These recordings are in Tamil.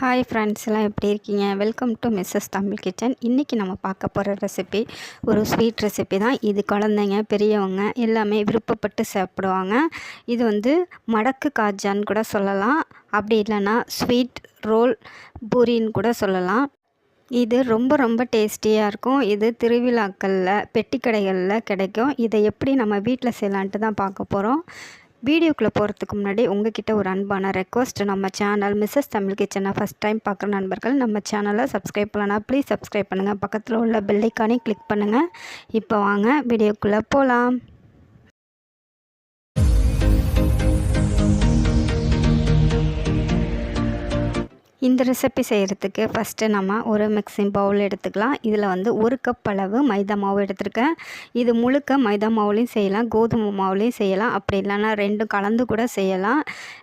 ஹாய் ஃப்ரெண்ட்ஸ் எல்லாம் எப்படி இருக்கீங்க? Welcome to Mrs Tamil kitchen இன்றைக்கி நம்ம பார்க்க போகிற ரெசிபி ஒரு ஸ்வீட் ரெசிபி தான். இது குழந்தைங்க பெரியவங்க எல்லாமே விருப்பப்பட்டு சாப்பிடுவாங்க. இது வந்து மடக்கு காஜான்னு கூட சொல்லலாம். அப்படி இல்லைன்னா ஸ்வீட் ரோல் பூரின்னு கூட சொல்லலாம். இது ரொம்ப ரொம்ப டேஸ்டியாக இருக்கும். இது திருவிழாக்களில் பெட்டி கடைகளில் கிடைக்கும். இதை எப்படி நம்ம வீட்டில் செய்யலான்ட்டு தான் பார்க்க போகிறோம் வீடியோக்குள்ளே போகிறதுக்கு முன்னாடி உங்ககிட்ட ஒரு அன்பான ரெக்வஸ்ட் நம்ம சேனல் மிஸ்ஸஸ் தமிழ் கிச்சனை ஃபஸ்ட் டைம் பார்க்குற நண்பர்கள் நம்ம சேனலை சப்ஸ்கிரைப் பண்ணலாம் ப்ளீஸ் சப்ஸ்கிரைப் பண்ணுங்கள் பக்கத்தில் உள்ள பெல்லைக்கானே கிளிக் பண்ணுங்கள் இப்போ வாங்க வீடியோக்குள்ளே போகலாம் இந்த ரெசிபி செய்கிறதுக்கு ஃபஸ்ட்டு நம்ம ஒரு மிக்சிங் பவுல் எடுத்துக்கலாம். இதில் வந்து ஒரு கப் அளவு மைதா மாவு எடுத்திருக்கேன். இது முழுக்க மைதா மாவுலேயும் செய்யலாம் கோதுமை மாவுலேயும் செய்யலாம். அப்படி இல்லைன்னா ரெண்டும் கலந்து கூட செய்யலாம்.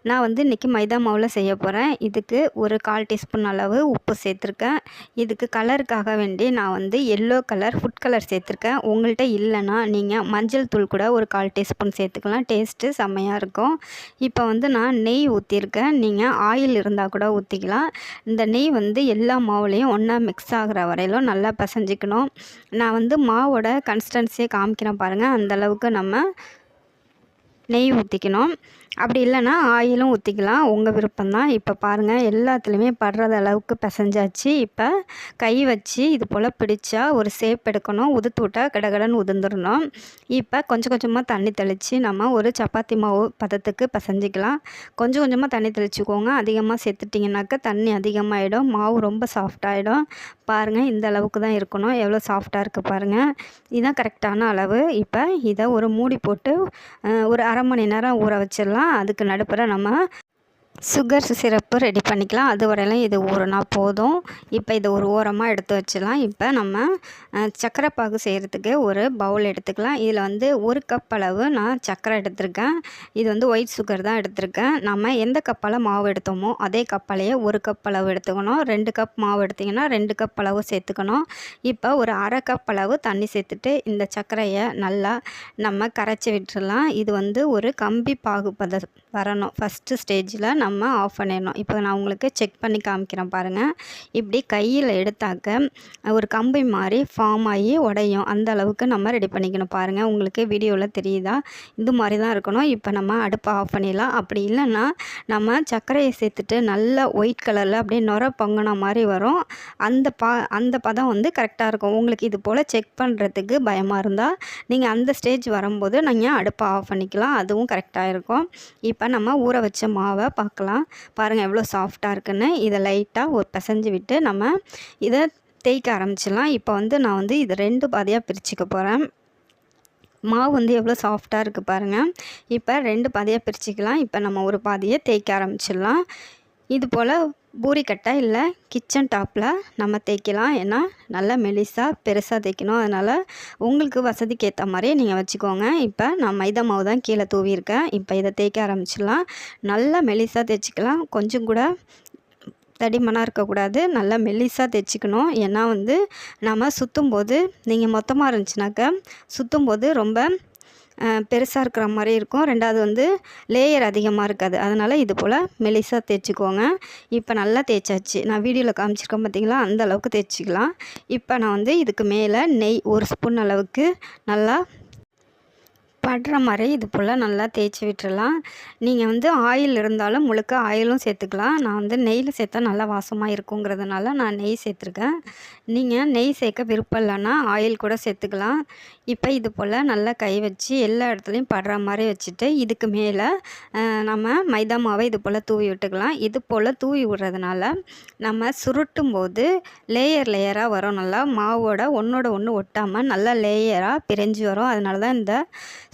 நான் வந்து இன்றைக்கி மைதா மாவில் செய்ய போகிறேன் இதுக்கு ஒரு கால் டீஸ்பூன் அளவு உப்பு சேர்த்துருக்கேன். இதுக்கு கலருக்காக வேண்டி நான் வந்து எல்லோ கலர் ஃபுட் கலர் சேர்த்துருக்கேன். உங்கள்கிட்ட இல்லைன்னா நீங்கள் மஞ்சள் தூள் கூட ஒரு கால் டீஸ்பூன் சேர்த்துக்கலாம். டேஸ்ட்டு செம்மையாக இருக்கும். இப்போ வந்து நான் நெய் ஊற்றிருக்கேன் நீங்கள் ஆயில் இருந்தால் கூட ஊற்றிக்கலாம் இந்த நெய் வந்து எல்லா மாவுலேயும் ஒன்றா மிக்ஸ் ஆகிற வரையிலும் நல்லா பசஞ்சிக்கணும். நான் வந்து மாவோட கன்சிஸ்டன்சியை காமிக்கிறேன் பாருங்கள் அந்தளவுக்கு நம்ம நெய் ஊற்றிக்கணும் அப்படி இல்லைன்னா ஆயிலும் ஊற்றிக்கலாம் உங்கள் விருப்பம் தான் இப்போ பாருங்கள் எல்லாத்துலேயுமே படுறது அளவுக்கு பிசைஞ்சாச்சு. இப்போ கை வச்சு இது போல் பிடிச்சா ஒரு சேப் எடுக்கணும். உதுத்து விட்டால் கடகடன்னு உதிர்ந்துடணும். இப்போ கொஞ்சம் கொஞ்சமாக தண்ணி தெளித்து நம்ம ஒரு சப்பாத்தி மாவு பதத்துக்கு பிசைஞ்சிக்கலாம். கொஞ்சம் கொஞ்சமாக தண்ணி தெளிச்சுக்கோங்க. அதிகமாக சேர்த்துட்டிங்கனாக்கா தண்ணி அதிகமாகிடும் மாவு ரொம்ப சாஃப்டாகிடும் பாருங்கள் இந்த அளவுக்கு தான் இருக்கணும். எவ்வளோ சாஃப்டாக இருக்குது பாருங்கள் இதுதான் கரெக்டான அளவு. இப்போ இதை ஒரு மூடி போட்டு ஒரு அரை மணி நேரம் ஊற வச்சிடலாம். அதுக்கு நடுப்புற நம்ம சுகர் சிரப்பு ரெடி பண்ணிக்கலாம். அது வரையிலும் இது ஊறினா போதும். இப்போ இதை ஒரு ஓரமாக எடுத்து வச்சிடலாம். இப்போ நம்ம சர்க்கரை பாகு செய்கிறதுக்கு ஒரு பவுல் எடுத்துக்கலாம். இதில் வந்து ஒரு கப் அளவு நான் சர்க்கரை எடுத்திருக்கேன். இது வந்து ஒயிட் சுகர் தான் எடுத்திருக்கேன். நம்ம எந்த கப்பால் மாவு எடுத்தோமோ அதே கப்பாலேயே ஒரு கப் அளவு எடுத்துக்கணும். ரெண்டு கப் மாவு எடுத்திங்கன்னா ரெண்டு கப் அளவு சேர்த்துக்கணும். இப்போ ஒரு அரை கப் அளவு தண்ணி சேர்த்துட்டு இந்த சர்க்கரையை நல்லா நம்ம கரைச்சி விட்டுடலாம் இது வந்து ஒரு கம்பி பாகு பத வரணும். ஃபஸ்ட்டு ஸ்டேஜில் நம்ம நம்ம ஆஃப் பண்ணிடணும். இப்போ நான் உங்களுக்கு செக் பண்ணி காமிக்கிறேன் பாருங்கள் இப்படி கையில் எடுத்தாக்க ஒரு கம்பி மாதிரி ஃபார்ம் ஆகி உடையும். அந்த அளவுக்கு நம்ம ரெடி பண்ணிக்கணும் பாருங்கள் உங்களுக்கு வீடியோவில் தெரியுதா? இது மாதிரி தான் இருக்கணும். இப்போ நம்ம அடுப்பை ஆஃப் பண்ணிடலாம். அப்படி இல்லைன்னா நம்ம சர்க்கரையை சேர்த்துட்டு நல்லா ஒயிட் கலரில் அப்படியே நுர பொங்கின மாதிரி வரும். அந்த பா அந்த பதம் வந்து கரெக்டாக இருக்கும். உங்களுக்கு இது போல் செக் பண்ணுறதுக்கு பயமாக இருந்தால் நீங்கள் அந்த ஸ்டேஜ் வரும்போது நீங்கள் அடுப்பை ஆஃப் பண்ணிக்கலாம். அதுவும் கரெக்டாக இருக்கும். இப்போ நம்ம ஊற வச்ச மாவை பார்க்க பார்க்கலாம். பாருங்கள் எவ்வளோ சாஃப்டாக இருக்குன்னு. இதை லைட்டாக ஒரு பிசைஞ்சு விட்டு நம்ம இதை தேய்க்க ஆரம்பிச்சிடலாம். இப்போ வந்து நான் வந்து இது ரெண்டு பாதியாக பிரிச்சுக்க போகிறேன் மாவு வந்து எவ்வளோ சாஃப்டாக இருக்குது பாருங்கள் இப்போ ரெண்டு பாதியாக பிரிச்சுக்கலாம். இப்போ நம்ம ஒரு பாதியை தேய்க்க ஆரம்பிச்சிடலாம். இது போல் பூரிக்கட்டை இல்லை கிச்சன் டாப்பில் நம்ம தேய்க்கலாம். ஏன்னா நல்லா மெலிசாக பெருசாக தேய்க்கணும். அதனால் உங்களுக்கு வசதிக்கு ஏற்ற மாதிரி நீங்கள் வச்சுக்கோங்க. இப்போ நான் மைதா மாவு தான் கீழே தூவியிருக்கேன். இப்போ இதை தேய்க்க ஆரம்பிச்சிடலாம். நல்லா மெலிசாக தேய்ச்சிக்கலாம். கொஞ்சம் கூட தடிமனாக இருக்கக்கூடாது. நல்லா மெல்லிஸாக தைச்சிக்கணும் ஏன்னா வந்து நம்ம சுற்றும் போது நீங்கள் மொத்தமாக இருந்துச்சுனாக்கா சுற்றும் போது ரொம்ப பெருசாக இருக்கிற மாதிரி இருக்கும். ரெண்டாவது வந்து லேயர் அதிகமாக இருக்காது. அதனால் இது போல் மெலிசாக தேய்ச்சிக்கோங்க. இப்போ நல்லா தேய்ச்சாச்சு. நான் வீடியோவில் காமிச்சிருக்கேன் பார்த்தீங்களா அந்த அளவுக்கு தேய்ச்சிக்கலாம். இப்போ நான் வந்து இதுக்கு மேலே நெய் ஒரு ஸ்பூன் அளவுக்கு நல்லா படுற மாதிரி இது போல் நல்லா தேய்ச்சி விட்டுறலாம். நீங்கள் வந்து ஆயில் இருந்தாலும் முழுக்க ஆயிலும் சேர்த்துக்கலாம். நான் வந்து நெய்யில் சேர்த்தா நல்லா வாசமாக இருக்குங்கிறதுனால நான் நெய் சேர்த்துருக்கேன். நீங்கள் நெய் சேர்க்க விருப்பம் இல்லைன்னா ஆயில் கூட சேர்த்துக்கலாம். இப்போ இது போல் நல்லா கை வச்சு எல்லா இடத்துலையும் படுற மாதிரி வச்சுட்டு இதுக்கு மேலே நம்ம மைதா மாவை இது போல் தூவி விட்டுக்கலாம். இது போல் தூவி விடுறதுனால நம்ம சுருட்டும் போது லேயர் லேயராக வரும். நல்லா மாவோட ஒன்றோட ஒன்று ஒட்டாமல் நல்லா லேயராக பிரிஞ்சு வரும். அதனால தான் இந்த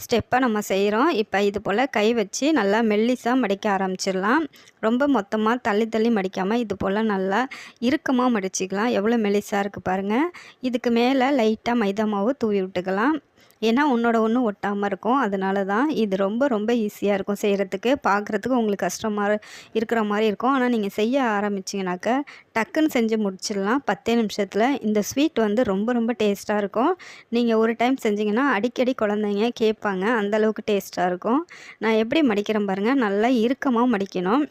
ஸ்டெப்பை நம்ம செய்கிறோம் இப்போ இது போல் கை வச்சு நல்லா மெல்லிசாக மடிக்க ஆரம்பிச்சிடலாம். ரொம்ப மொத்தமாக தள்ளி தள்ளி மடிக்காமல் இது போல் நல்லா இறுக்கமாக மடிச்சிக்கலாம். எவ்வளோ மெல்லிசாக இருக்குது பாருங்கள் இதுக்கு மேலே லைட்டாக மைதா மாவு தூவி விட்டுக்கலாம். ஏன்னா உன்னோட ஒன்று ஒட்டாமல் இருக்கும். அதனால தான் இது ரொம்ப ரொம்ப ஈஸியாக இருக்கும் செய்கிறதுக்கு பார்க்குறதுக்கு உங்களுக்கு கஷ்டமாக இருக்கிற மாதிரி இருக்கும். ஆனால் நீங்கள் செய்ய ஆரம்பிச்சிங்கனாக்கா டக்குன்னு செஞ்சு முடிச்சிடலாம். பத்தே நிமிஷத்தில் இந்த ஸ்வீட் வந்து ரொம்ப ரொம்ப டேஸ்ட்டாக இருக்கும். நீங்கள் ஒரு டைம் செஞ்சிங்கன்னா அடிக்கடி குழந்தைங்க கேட்பாங்க அந்தளவுக்கு டேஸ்ட்டாக இருக்கும். நான் எப்படி மடிக்கிறேன் பாருங்கள் நல்லா இறுக்கமாக மடிக்கணும்.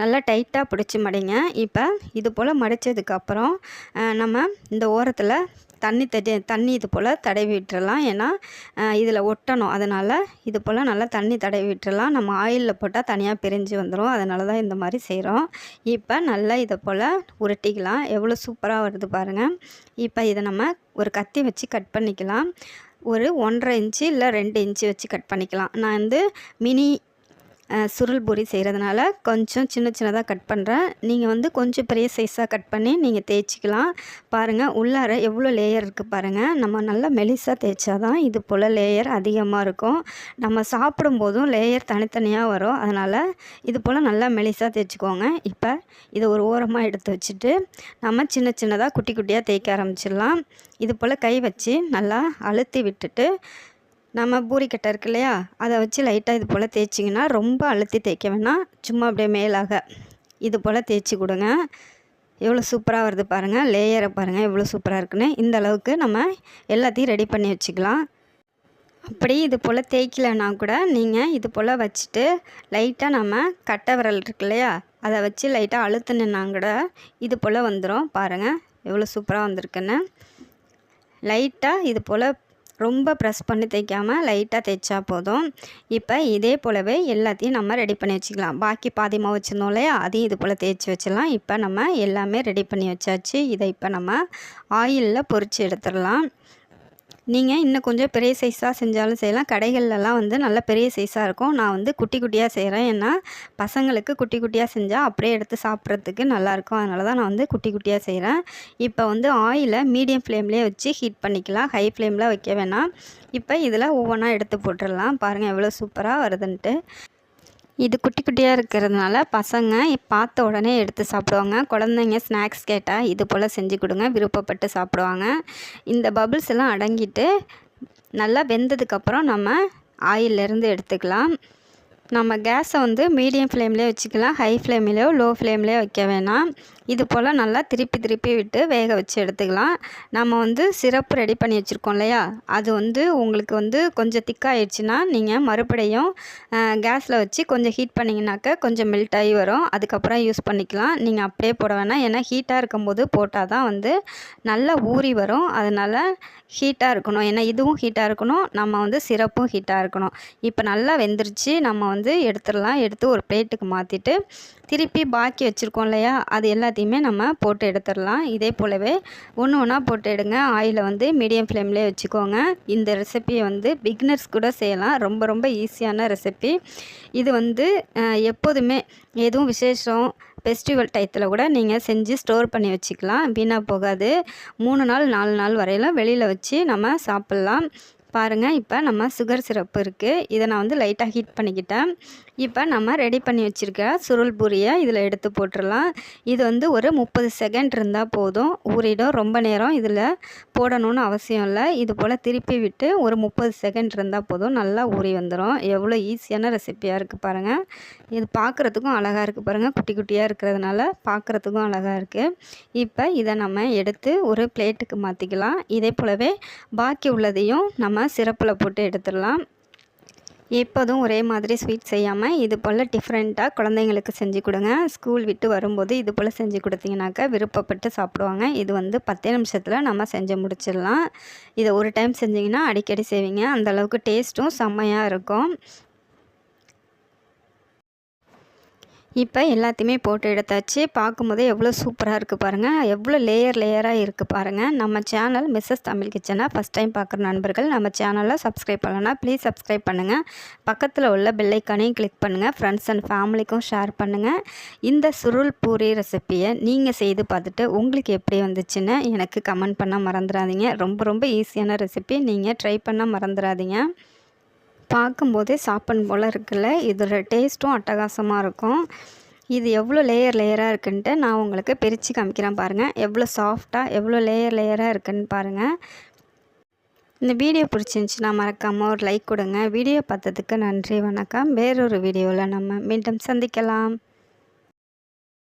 நல்லா டைட்டாக பிடிச்சி மடிங்க. இப்போ இது போல் மடித்ததுக்கப்புறம் நம்ம இந்த ஓரத்தில் தண்ணி தட்டி தண்ணி இது போல் தடவி விட்டுறலாம். ஏன்னா இதில் ஒட்டணும். அதனால் இது போல் நல்லா தண்ணி தடவி விட்டுறலாம். நம்ம ஆயிலில் போட்டால் தனியாக பிரிஞ்சு வந்துடும் அதனால தான் இந்த மாதிரி செய்கிறோம் இப்போ நல்லா இதை போல் உருட்டிக்கலாம். எவ்வளோ சூப்பராக வருது பாருங்கள் இப்போ இதை நம்ம ஒரு கத்தி வச்சு கட் பண்ணிக்கலாம். ஒரு ஒன்றரை இன்ச்சு இல்லை ரெண்டு இன்ச்சு வச்சு கட் பண்ணிக்கலாம். நான் வந்து மினி சுருள் பூரி செய்கிறதுனால கொஞ்சம் சின்ன சின்னதாக கட் பண்ணுறேன் நீங்கள் வந்து கொஞ்சம் பெரிய சைஸாக கட் பண்ணி நீங்கள் தேய்ச்சிக்கலாம். பாருங்கள் உள்ளார எவ்வளோ லேயர் இருக்குது பாருங்கள் நம்ம நல்லா மெலிசாக தேய்ச்சா தான் இது போல் லேயர் அதிகமாக இருக்கும். நம்ம சாப்பிடும்போதும் லேயர் தனித்தனியாக வரும். அதனால் இது போல் நல்லா மெலிசாக தேய்ச்சிக்கோங்க. இப்போ இதை ஒரு ஓரமாக எடுத்து வச்சுட்டு நம்ம சின்ன சின்னதாக குட்டி குட்டியாக தேய்க்க ஆரம்பிச்சிடலாம். இது போல் கை வச்சு நல்லா அழுத்தி விட்டுட்டு நம்ம பூரிக்கட்டை இருக்கு இல்லையா? அதை வச்சு லைட்டாக இது போல் தேய்ச்சிங்கன்னா ரொம்ப அழுத்தி தேய்க்க வேணாம். சும்மா அப்படியே மேலாக இது போல் தேய்ச்சி கொடுங்க. எவ்வளோ சூப்பராக வருது பாருங்கள் லேயரை பாருங்கள் எவ்வளோ சூப்பராக இருக்குன்னு. இந்த அளவுக்கு நம்ம எல்லாத்தையும் ரெடி பண்ணி வச்சுக்கலாம். அப்படி இது போல் தேய்க்கலைன்னா கூட நீங்கள் இது போல் வச்சுட்டு லைட்டாக நம்ம கட்டை விரல் இருக்கு இல்லையா? அதை வச்சு லைட்டாக அழுத்துனா கூட இது போல் வந்துடும் பாருங்கள் எவ்வளோ சூப்பராக வந்திருக்குன்னு. லைட்டாக இது போல் ரொம்ப ப்ரெஸ் பண்ணி தைக்காமல் லைட்டாக தைச்சா போதும். இப்போ இதே போலவே எல்லாத்தையும் நம்ம ரெடி பண்ணி வச்சுக்கலாம். பாக்கி பாதி மாவு வச்சுருந்தோம் இல்லையா? அதையும் இது போல் தேய்ச்சி வச்சிடலாம். இப்போ நம்ம எல்லாமே ரெடி பண்ணி வச்சாச்சு. இதை இப்போ நம்ம ஆயிலில் பொறிச்சு எடுத்துடலாம். நீங்கள் இன்னும் கொஞ்சம் பெரிய சைஸாக செஞ்சாலும் செய்யலாம். கடைகள்லலாம் வந்து நல்ல பெரிய சைஸாக இருக்கும். நான் வந்து குட்டி குட்டியாக செய்கிறேன் ஏன்னா பசங்களுக்கு குட்டி குட்டியாக செஞ்சால் அப்படியே எடுத்து சாப்பிட்றதுக்கு நல்லாயிருக்கும் அதனால தான் நான் வந்து குட்டி குட்டியாக செய்கிறேன் இப்போ வந்து ஆயிலை மீடியம் ஃப்ளேம்லேயே வச்சு ஹீட் பண்ணிக்கலாம். ஹை ஃப்ளேமில் வைக்க வேணாம். இப்போ இதில் ஒவ்வொன்றா எடுத்து போட்டுடலாம். பாருங்கள் எவ்வளோ சூப்பராக வருதுன்ட்டு. இது குட்டி குட்டியாக இருக்கிறதுனால பசங்க பார்த்த உடனே எடுத்து சாப்பிடுவாங்க. குழந்தைங்க ஸ்நாக்ஸ் கேட்டால் இது போல் செஞ்சு கொடுங்க விருப்பப்பட்டு சாப்பிடுவாங்க. இந்த பபிள்ஸ் எல்லாம் அடங்கிட்டு நல்லா வெந்ததுக்கப்புறம் நம்ம ஆயிலிருந்து எடுத்துக்கலாம். நம்ம கேஸை வந்து மீடியம் ஃப்ளேம்லேயே வச்சுக்கலாம். ஹை ஃப்ளேம்லேயோ லோ ஃப்ளேம்லேயோ வைக்க வேணாம். இது போல் நல்லா திருப்பி திருப்பி விட்டு வேக வச்சு எடுத்துக்கலாம். நம்ம வந்து சிரப்பு ரெடி பண்ணி வச்சுருக்கோம் இல்லையா? அது வந்து உங்களுக்கு வந்து கொஞ்சம் திக்காகிடுச்சுன்னா நீங்கள் மறுபடியும் கேஸில் வச்சு கொஞ்சம் ஹீட் பண்ணிங்கனாக்க கொஞ்சம் மெல்ட் ஆகி வரும். அதுக்கப்புறம் யூஸ் பண்ணிக்கலாம். நீங்கள் அப்படியே போட வேணாம். ஏன்னா ஹீட்டாக இருக்கும்போது போட்டால் தான் வந்து நல்லா ஊறி வரும். அதனால் ஹீட்டாக இருக்கணும். ஏன்னா இதுவும் ஹீட்டாக இருக்கணும். நம்ம வந்து சிரப்பும் ஹீட்டாக இருக்கணும். இப்போ நல்லா வெந்துருச்சு. நம்ம வந்து எடுத்துடலாம். எடுத்து ஒரு பிளேட்டுக்கு மாற்றிட்டு திருப்பி பாக்கி வச்சுருக்கோம் இல்லையா? அது எல்லாத்தையும் எல்லாத்தையுமே நம்ம போட்டு எடுத்துடலாம். இதே போலவே ஒன்று ஒன்றா போட்டு எடுங்க. ஆயிலை வந்து மீடியம் ஃப்ளேம்லேயே வச்சுக்கோங்க. இந்த ரெசிபியை வந்து பிக்னர்ஸ் கூட செய்யலாம். ரொம்ப ரொம்ப ஈஸியான ரெசிபி இது வந்து எப்போதுமே எதுவும் விசேஷம் ஃபெஸ்டிவல் டயத்தில் கூட நீங்கள் செஞ்சு ஸ்டோர் பண்ணி வச்சுக்கலாம். வீணாக போகாது. மூணு நாள் நாலு நாள் வரையிலும் வெளியில் வச்சு நம்ம சாப்பிட்லாம். பாருங்கள் இப்போ நம்ம சுகர் சிரப்பு இருக்குது இதை நான் வந்து லைட்டாக ஹீட் பண்ணிக்கிட்டேன். இப்போ நம்ம ரெடி பண்ணி வச்சுருக்க சுருள் பூரியை இதில் எடுத்து போட்டுடலாம் இது வந்து ஒரு முப்பது செகண்ட் இருந்தால் போதும். ஊறிடும். ரொம்ப நேரம் இதில் போடணும்னு அவசியம் இல்லை. இது போல் திருப்பி விட்டு ஒரு முப்பது செகண்ட் இருந்தால் போதும். நல்லா ஊறி வந்துடும் எவ்வளோ ஈஸியான ரெசிப்பியாக இருக்குது பாருங்கள் இது பார்க்குறதுக்கும் அழகாக இருக்குது பாருங்கள் குட்டி குட்டியாக இருக்கிறதுனால பார்க்குறதுக்கும் அழகாக இருக்குது இப்போ இதை நம்ம எடுத்து ஒரு பிளேட்டுக்கு மாற்றிக்கலாம் இதே போலவே பாக்கி உள்ளதையும் நம்ம சிறப்பில் போட்டு எடுத்துடலாம். எப்போதும் ஒரே மாதிரி ஸ்வீட் செய்யாமல் இது போல் டிஃப்ரெண்ட்டாக குழந்தைங்களுக்கு செஞ்சு கொடுங்க. ஸ்கூல் விட்டு வரும்போது இது போல் செஞ்சு கொடுத்தீங்கனாக்கா விருப்பப்பட்டு சாப்பிடுவாங்க. இது வந்து பத்தே நிமிஷத்தில் நம்ம செஞ்சு முடிச்சிடலாம். இதை ஒரு டைம் செஞ்சிங்கன்னா அடிக்கடி செய்வீங்க. அந்தளவுக்கு டேஸ்ட்டும் செம்மையாக இருக்கும். இப்போ எல்லாத்தையுமே போட்டு எடுத்தாச்சு. பார்க்கும்போது எவ்வளோ சூப்பராக இருக்குது பாருங்கள் எவ்வளோ லேயர் லேயராக இருக்குது பாருங்கள் நம்ம சேனல் மிஸ்ஸஸ் தமிழ் கிச்சனை ஃபஸ்ட் டைம் பார்க்குற நண்பர்கள் நம்ம சேனலில் சப்ஸ்கிரைப் பண்ணலன்னா ப்ளீஸ் சப்ஸ்கிரைப் பண்ணுங்கள் பக்கத்தில் உள்ள பெல்லைக்கானையும் கிளிக் பண்ணுங்கள் ஃப்ரெண்ட்ஸ் அண்ட் ஃபேமிலிக்கும் ஷேர் பண்ணுங்கள் இந்த சுருள் பூரி ரெசிப்பியை நீங்கள் செய்து பார்த்துட்டு உங்களுக்கு எப்படி வந்துச்சுன்னு எனக்கு கமெண்ட் பண்ண மறந்துடாதீங்க ரொம்ப ரொம்ப ஈஸியான ரெசிபி நீங்கள் ட்ரை பண்ண மறந்துடாதீங்க பார்க்கும்போதே சாப்பிட்ணும் போல் இருக்குல்ல. இதோட டேஸ்ட்டும் அட்டகாசமாக இருக்கும். இது எவ்வளோ லேயர் லேயராக இருக்குன்ட்டு நான் உங்களுக்கு பிரித்து காமிக்கிறேன் பாருங்கள் எவ்வளோ சாஃப்டாக எவ்வளோ லேயர் லேயராக இருக்குன்னு பாருங்கள் இந்த வீடியோ பிடிச்சிருந்துச்சின்னா மறக்காமல் ஒரு லைக் கொடுங்க. வீடியோ பார்த்ததுக்கு நன்றி வணக்கம். வேறொரு வீடியோவில் நம்ம மீண்டும் சந்திக்கலாம்.